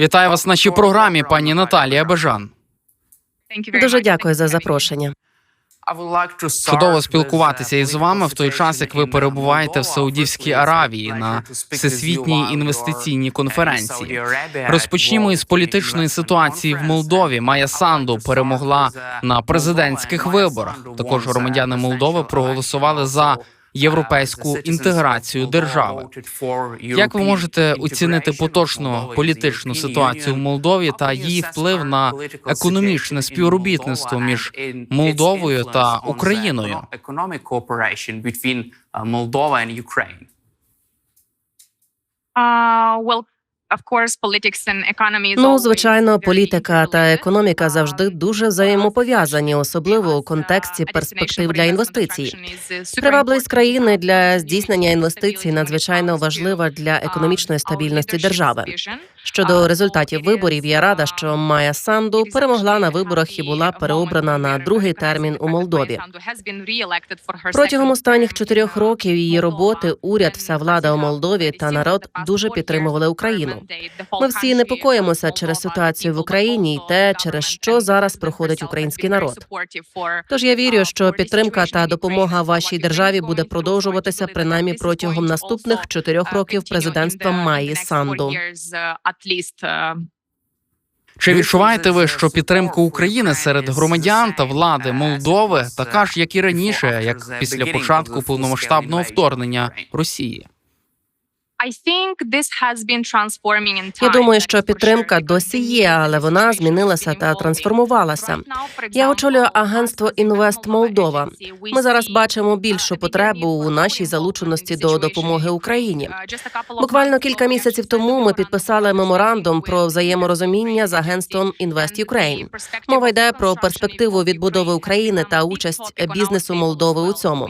Вітаю вас в нашій програмі, пані Наталія Бежан. Дуже дякую за запрошення. Чудово спілкуватися із вами в той час, як ви перебуваєте в Саудівській Аравії на всесвітній інвестиційній конференції. Розпочнімо із політичної ситуації в Молдові. Майя Санду перемогла на президентських виборах. Також громадяни Молдови проголосували за європейську інтеграцію держави. Як ви можете оцінити поточну політичну ситуацію в Молдові та її вплив на економічне співробітництво між Молдовою та Україною? Ну, звичайно, політика та економіка завжди дуже взаємопов'язані, особливо у контексті перспектив для інвестицій. Привабливість країни для здійснення інвестицій надзвичайно важлива для економічної стабільності держави. Щодо результатів виборів, я рада, що Майя Санду перемогла на виборах і була переобрана на другий термін у Молдові. Протягом останніх чотирьох років її роботи уряд, вся влада у Молдові та народ дуже підтримували Україну. Ми всі непокоїмося через ситуацію в Україні і те, через що зараз проходить український народ. Тож я вірю, що підтримка та допомога вашій державі буде продовжуватися принаймні протягом наступних чотирьох років президентства Майї Санду. Чи відчуваєте ви, що підтримка України серед громадян та влади Молдови така ж, як і раніше, як після початку повномасштабного вторгнення Росії? Я думаю, що підтримка досі є, але вона змінилася та трансформувалася. Я очолюю агентство Інвест Молдова. Ми зараз бачимо більшу потребу у нашій залученості до допомоги Україні. Буквально кілька місяців тому ми підписали меморандум про взаєморозуміння з агентством Invest Ukraine. Мова йде про перспективу відбудови України та участь бізнесу Молдови у цьому.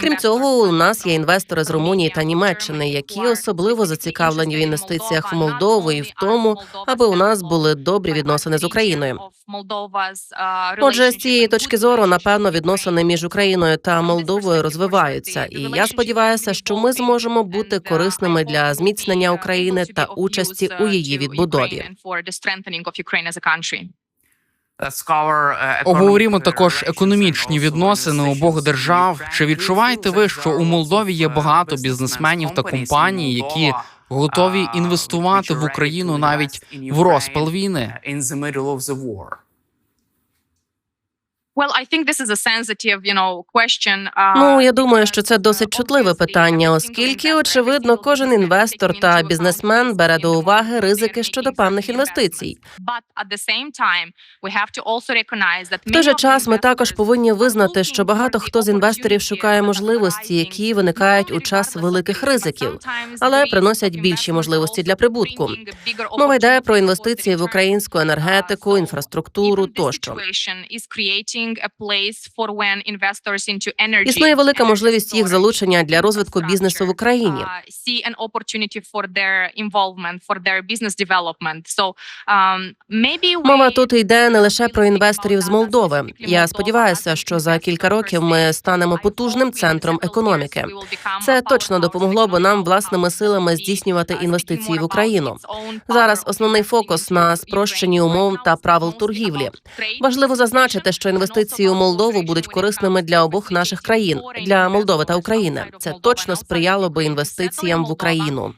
Крім цього, у нас є інвестори з Румунії та Німеччини, які особливо зацікавлені в інвестиціях в Молдову і в тому, аби у нас були добрі відносини з Україною. Отже, з цієї точки зору, напевно, відносини між Україною та Молдовою розвиваються, і я сподіваюся, що ми зможемо бути корисними для зміцнення України та участі у її відбудові. Обговорімо також економічні відносини обох держав. Чи відчуваєте ви, що у Молдові є багато бізнесменів та компаній, які готові інвестувати в Україну навіть в розпал війни? Ну я думаю, що це досить чутливе питання, оскільки очевидно кожен інвестор та бізнесмен бере до уваги ризики щодо певних інвестицій. В той же час ми також повинні визнати, що багато хто з інвесторів шукає можливості, які виникають у час великих ризиків, але приносять більші можливості для прибутку. Мова йде про інвестиції в українську енергетику, інфраструктуру тощо. Існує велика можливість їх залучення для розвитку бізнесу в Україні. Мова тут йде не лише про інвесторів з Молдови. Я сподіваюся, що за кілька років ми станемо потужним центром економіки. Це точно допомогло б нам власними силами здійснювати інвестиції в Україну. Зараз основний фокус на спрощенні умов та правил торгівлі. Важливо зазначити, що інвестиції у Молдову будуть корисними для обох наших країн для Молдови та України. Це точно сприяло би інвестиціям в Україну.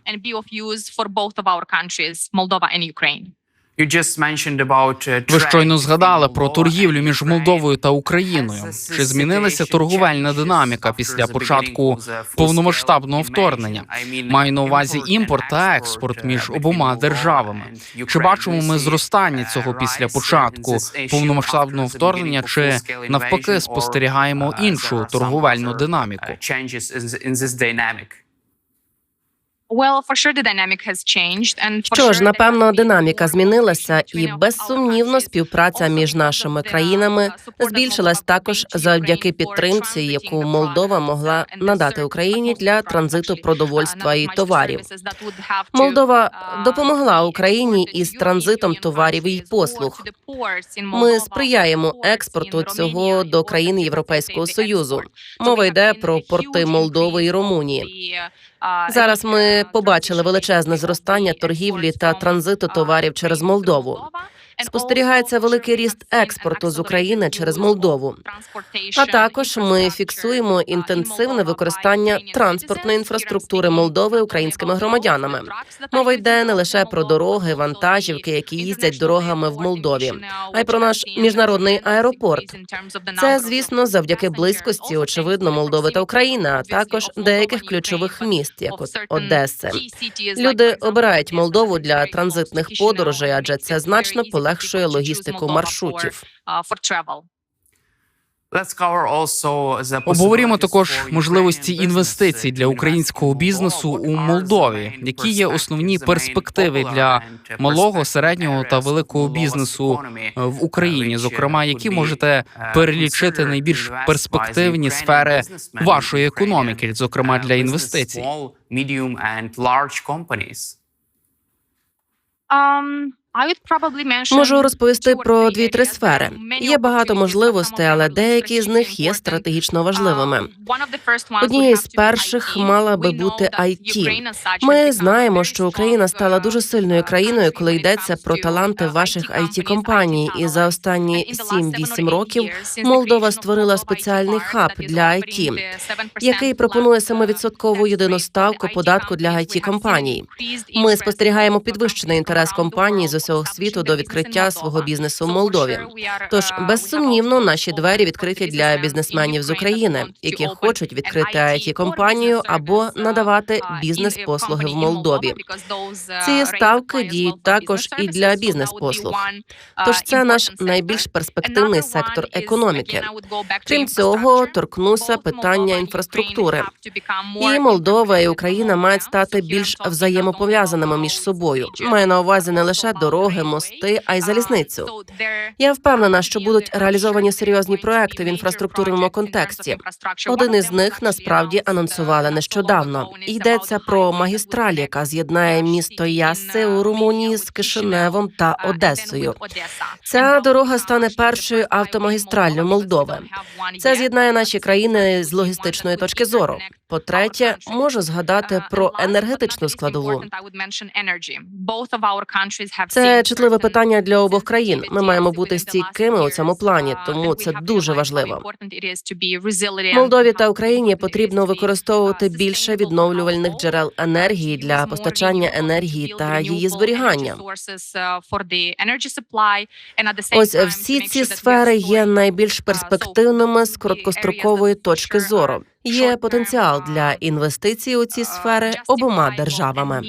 Ви щойно згадали про торгівлю між Молдовою та Україною. Чи змінилася торговельна динаміка після початку повномасштабного вторгнення? Маю на увазі імпорт та експорт між обома державами. Чи бачимо ми зростання цього після початку повномасштабного вторгнення? Чи навпаки спостерігаємо іншу торговельну динаміку? Що ж, напевно, динаміка змінилася, і безсумнівно співпраця між нашими країнами збільшилась також завдяки підтримці, яку Молдова могла надати Україні для транзиту продовольства і товарів. Молдова допомогла Україні із транзитом товарів і послуг. Ми сприяємо експорту цього до країн Європейського союзу. Мова йде про порти Молдови і Румунії. Зараз ми побачили величезне зростання торгівлі та транзиту товарів через Молдову. Спостерігається великий ріст експорту з України через Молдову. А також ми фіксуємо інтенсивне використання транспортної інфраструктури Молдови українськими громадянами. Мова йде не лише про дороги, вантажівки, які їздять дорогами в Молдові, а й про наш міжнародний аеропорт. Це, звісно, завдяки близькості, очевидно, Молдови та України, а також деяких ключових міст, як от Одеси. Люди обирають Молдову для транзитних подорожей, адже це значно полегшує логістику маршрутів. Обговоримо також можливості інвестицій для українського бізнесу у Молдові, які є основні перспективи для малого, середнього та великого бізнесу в Україні. Зокрема, які можете перелічити найбільш перспективні сфери вашої економіки, зокрема для інвестицій. Можу розповісти про дві-три сфери. Є багато можливостей, але деякі з них є стратегічно важливими. Однією з перших мала би бути IT. Ми знаємо, що Україна стала дуже сильною країною, коли йдеться про таланти ваших it компаній І за останні 7-8 років Молдова створила спеціальний хаб для IT, який пропонує 7% єдину ставку податку для it компаній. Ми спостерігаємо підвищений інтерес компаній з усього світу до відкриття свого бізнесу в Молдові. Тож безсумнівно наші двері відкриті для бізнесменів з України, які хочуть відкрити it компанію або надавати бізнес-послуги в Молдові. Ці ставки діють також і для бізнес-послуг. Тож це наш найбільш перспективний сектор економіки. Крім цього, торкнуся питання інфраструктури. І Молдова і Україна мають стати більш взаємопов'язаними між собою. Маю на увазі не лише дороги, мости, а й залізницю. Я впевнена, що будуть реалізовані серйозні проекти в інфраструктурному контексті. Один із них насправді анонсували нещодавно. Йдеться про магістраль, яка з'єднає місто Ясси у Румунії з Кишиневом та Одесою. Ця дорога стане першою автомагістраллю Молдови. Це з'єднає наші країни з логістичної точки зору. По-третє, можу згадати про енергетичну складову. Це чутливе питання для обох країн. Ми маємо бути стійкими у цьому плані, тому це дуже важливо. Молдові та Україні потрібно використовувати більше відновлювальних джерел енергії для постачання енергії та її зберігання. Ось всі ці сфери є найбільш перспективними з короткострокової точки зору. Є потенціал для інвестицій у ці сфери обома державами.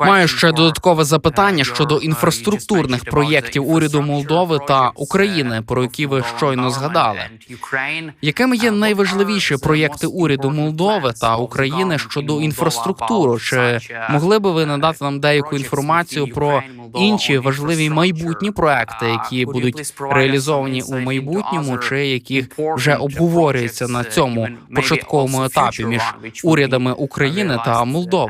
Маю ще додаткове запитання щодо інфраструктурних проєктів уряду Молдови та України, про які ви щойно згадали. Якими є найважливіші проєкти уряду Молдови та України щодо інфраструктури? Чи могли би ви надати нам деяку інформацію про інші важливі майбутні проекти, які будуть реалізовані у майбутньому, чи яких вже обговорюється на цьому початковому етапі між урядами України та Молдови?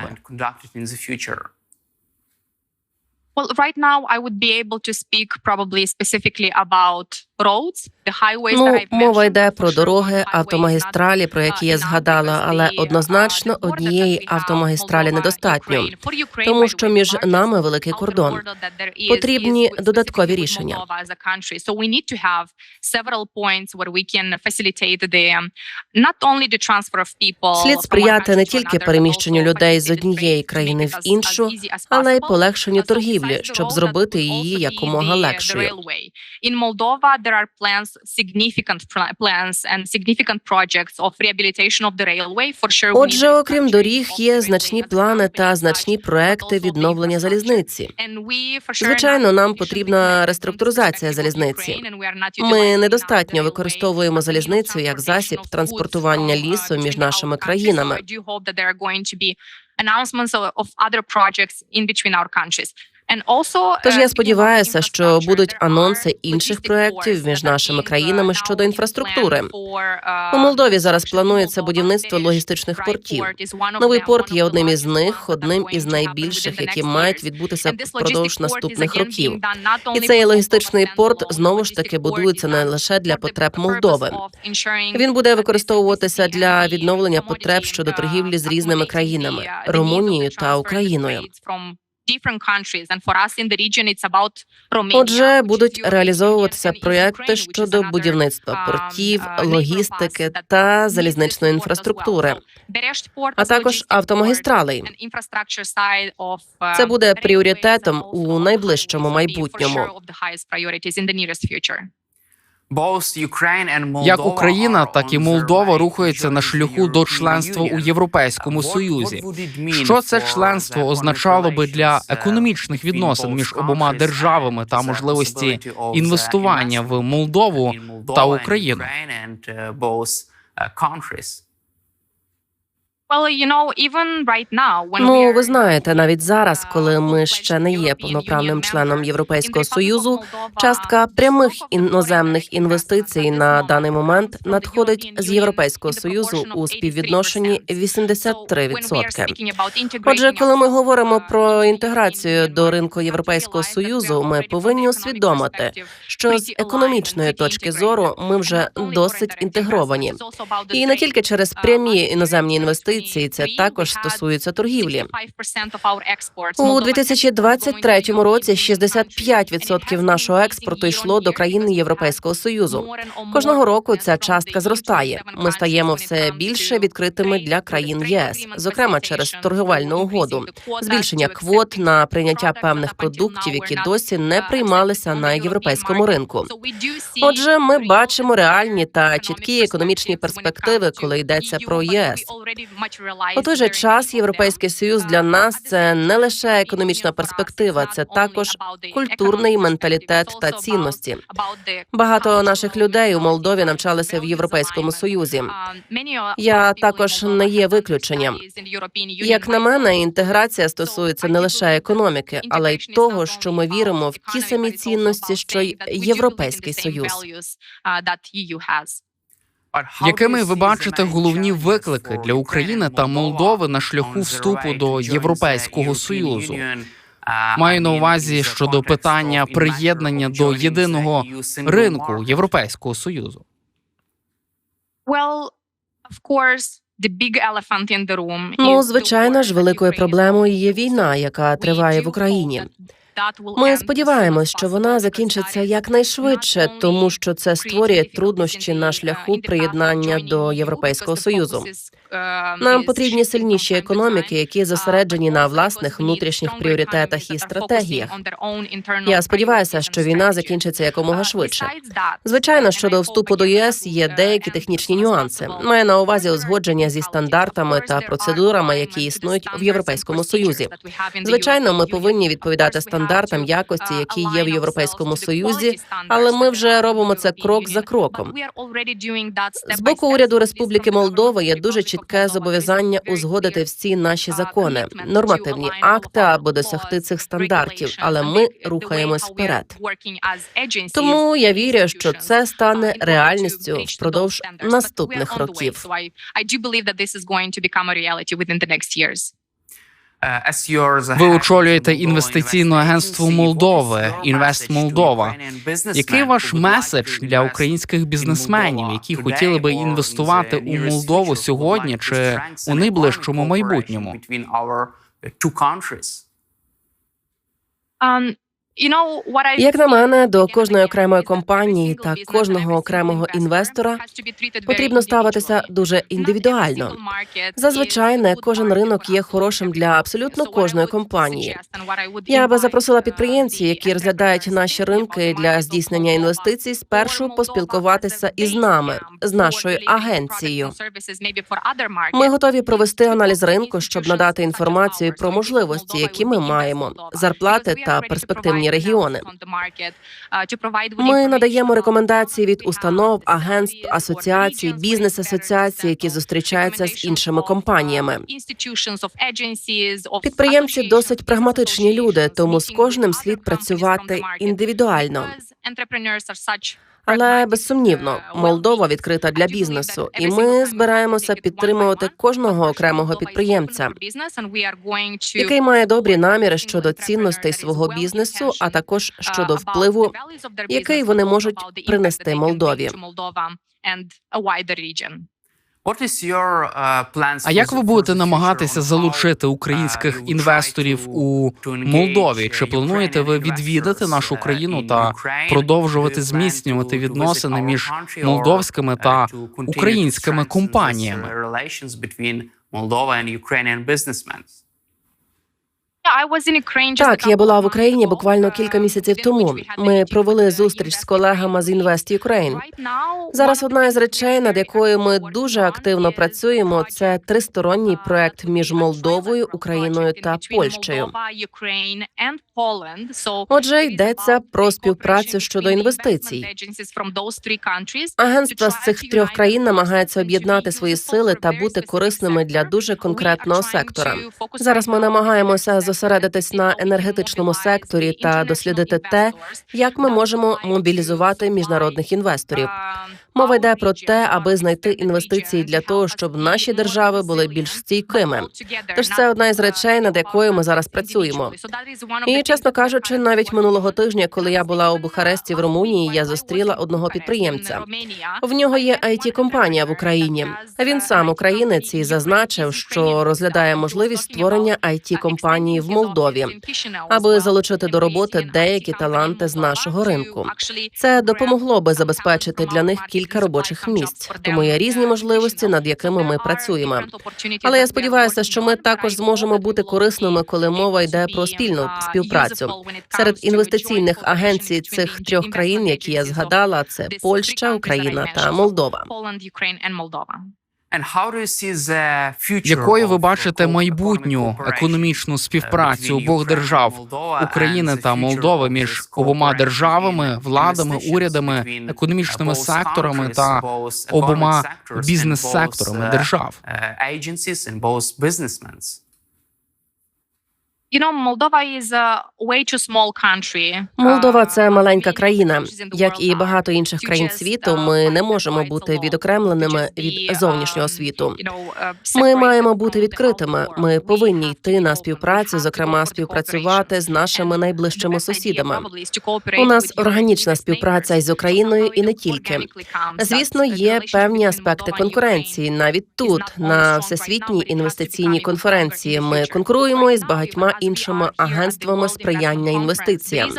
Well, right now I would be able to speak probably specifically about Ну, мова йде про дороги, автомагістралі, про які я uh, згадала, але uh, однозначно однієї автомагістралі недостатньо. Тому що між нами великий кордон. Потрібні додаткові рішення. Um, Слід сприяти не тільки переміщенню людей з однієї країни в іншу, але й полегшенню Uh, торгівлі, щоб зробити її якомога uh, легшою. railway. There are plans, significant pla- plans and significant projects of rehabilitation of the railway. For sure, Отже, окрім доріг, є значні плани та значні проекти відновлення залізниці. Звичайно, нам потрібна реструктуризація залізниці. Ми недостатньо використовуємо залізницю як засіб транспортування uh, лісу між нашими країнами. Announcements of other projects in between our countries. Тож я сподіваюся, що будуть анонси інших проєктів між нашими країнами щодо інфраструктури. У Молдові зараз планується будівництво логістичних портів. Новий порт є одним із них, одним із найбільших, які мають відбутися впродовж наступних років. І цей логістичний порт знову ж таки будується не лише для потреб Молдови. Він буде використовуватися для відновлення потреб щодо торгівлі з різними країнами Румунією та Україною. Отже, будуть реалізовуватися проекти щодо будівництва портів, логістики та залізничної інфраструктури. а також автомагістралей. Це буде пріоритетом у найближчому майбутньому. Як Україна, так і Молдова рухаються на шляху до членства у Європейському Союзі. Що це членство означало би для економічних відносин між обома державами та можливості інвестування в Молдову та Україну? Ну, ви знаєте, навіть зараз, коли ми ще не є повноправним членом Європейського союзу, частка прямих іноземних інвестицій на даний момент надходить з Європейського союзу у співвідношенні 83%. Отже, коли ми говоримо про інтеграцію до ринку Європейського союзу, ми повинні усвідомити, що з економічної точки зору ми вже досить інтегровані. І не тільки через прямі іноземні інвестиції, це також стосується торгівлі. У 2023 році 65% нашого експорту йшло до країн Європейського союзу. Кожного року ця частка зростає. Ми стаємо все більше відкритими для країн ЄС, зокрема через торгівельну угоду, збільшення квот на прийняття певних продуктів, які досі не приймалися на європейському ринку. Отже, ми бачимо реальні та чіткі економічні перспективи, коли йдеться про ЄС. У той же час європейський союз для нас це не лише економічна перспектива, це також культурний менталітет та цінності. Багато наших людей у Молдові навчалися в Європейському Союзі. Я також не є виключенням. Як на мене, інтеграція стосується не лише економіки, але й того, що ми віримо в ті самі цінності, що й Європейський Союз. Якими ви бачите головні виклики для України та Молдови на шляху вступу до Європейського союзу? Маю на увазі щодо питання приєднання до єдиного ринку Європейського союзу. Ну, звичайно ж, великою проблемою є війна, яка триває в Україні. Ми сподіваємось, що вона закінчиться якнайшвидше, тому що це створює труднощі на шляху приєднання до Європейського союзу. Нам потрібні сильніші економіки, які зосереджені на власних внутрішніх пріоритетах і стратегіях. Я сподіваюся, що війна закінчиться якомога швидше. Звичайно, щодо вступу до ЄС є деякі технічні нюанси. Маю на увазі узгодження зі стандартами та процедурами, які існують в Європейському Союзі. Звичайно, ми повинні відповідати стандартам якості, які є в Європейському Союзі, але ми вже робимо це крок за кроком. З боку уряду Республіки Молдова є дуже чітке зобов'язання узгодити всі наші закони, нормативні акти аби досягти цих стандартів, але ми рухаємось вперед. Тому я вірю, що це стане реальністю впродовж наступних років. Ви очолюєте інвестиційне агентство Молдови Інвест Молдова. Який ваш меседж для українських бізнесменів, які хотіли би інвестувати у Молдову сьогодні чи у найближчому майбутньому? Як на мене, до кожної окремої компанії та кожного окремого інвестора потрібно ставитися дуже індивідуально. Зазвичай не кожен ринок є хорошим для абсолютно кожної компанії. Я би запросила підприємців, які розглядають наші ринки для здійснення інвестицій, спершу поспілкуватися із нами, з нашою агенцією. Ми готові провести аналіз ринку, щоб надати інформацію про можливості, які ми маємо, зарплати та перспективні іноземні регіони. Ми надаємо рекомендації від установ, агентств, асоціацій, бізнес-асоціацій, які зустрічаються з іншими компаніями. Підприємці досить прагматичні люди, тому з кожним слід працювати індивідуально. Але безсумнівно, Молдова відкрита для бізнесу, і ми збираємося підтримувати кожного окремого підприємця, який має добрі наміри щодо цінностей свого бізнесу, а також щодо впливу, який вони можуть принести Молдові. А як ви будете намагатися залучити українських інвесторів у Молдові? Чи плануєте ви відвідати нашу країну та продовжувати зміцнювати відносини між молдовськими та українськими компаніями? Так, я була в Україні буквально кілька місяців тому. Ми провели зустріч з колегами з Invest Ukraine. Зараз одна із речей, над якою ми дуже активно працюємо, це тристоронній проект між Молдовою, Україною та Польщею. Отже, йдеться про співпрацю щодо інвестицій. Агентства з цих трьох країн намагаються об'єднати свої сили та бути корисними для дуже конкретного сектора. Зараз ми намагаємося зосередитись на енергетичному секторі та дослідити те, як ми можемо мобілізувати міжнародних інвесторів. Мова йде про те, аби знайти інвестиції для того, щоб наші держави були більш стійкими. Тож це одна із речей, над якою ми зараз працюємо. І чесно кажучи, навіть минулого тижня, коли я була у Бухаресті в Румунії, я зустріла одного підприємця. В нього є it компанія в Україні. Він сам українець і зазначив, що розглядає можливість створення it компанії в Молдові, аби залучити до роботи деякі таланти з нашого ринку. Це допомогло би забезпечити для них кілька робочих місць. Тому є різні можливості, над якими ми працюємо. Але я сподіваюся, що ми також зможемо бути корисними, коли мова йде про спільну співпрацю серед інвестиційних агенцій цих трьох країн, які я згадала, це Польща, Україна та Молдова. Якою ви бачите майбутню економічну співпрацю обох держав України та Молдови між обома державами, владами, урядами, економічними секторами та обома бізнес-секторами держав? Молдова це маленька країна, як і багато інших країн світу. Ми не можемо бути відокремленими від зовнішнього світу. Ми маємо бути відкритими. Ми повинні йти на співпрацю, зокрема співпрацювати з нашими найближчими сусідами. У нас органічна співпраця із Україною і не тільки. Звісно, є певні аспекти конкуренції. Навіть тут, на всесвітній інвестиційній конференції, ми конкуруємо із багатьма іншими агентствами сприяння інвестиціям.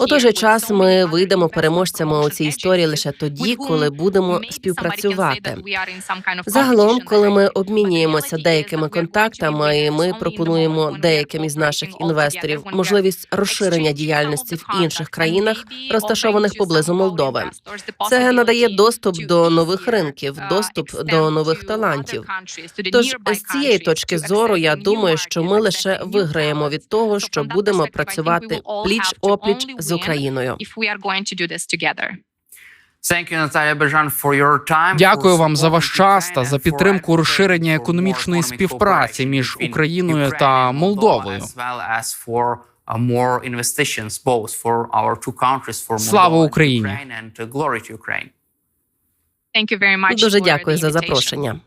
У той же час ми вийдемо переможцями у цій історії лише тоді, коли будемо співпрацювати. Загалом, коли ми обмінюємося деякими контактами, і ми пропонуємо деяким із наших інвесторів можливість розширення діяльності в інших країнах, розташованих поблизу Молдови. Це надає доступ до нових ринків, доступ до нових талантів. Тож з цієї точки зору я думаю, що ми лише виграємо від того, що будемо працювати пліч опліч з Україною. Дякую вам за ваш час та за підтримку розширення економічної співпраці між Україною та Молдовою. Слава Україні! Дуже дякую за запрошення.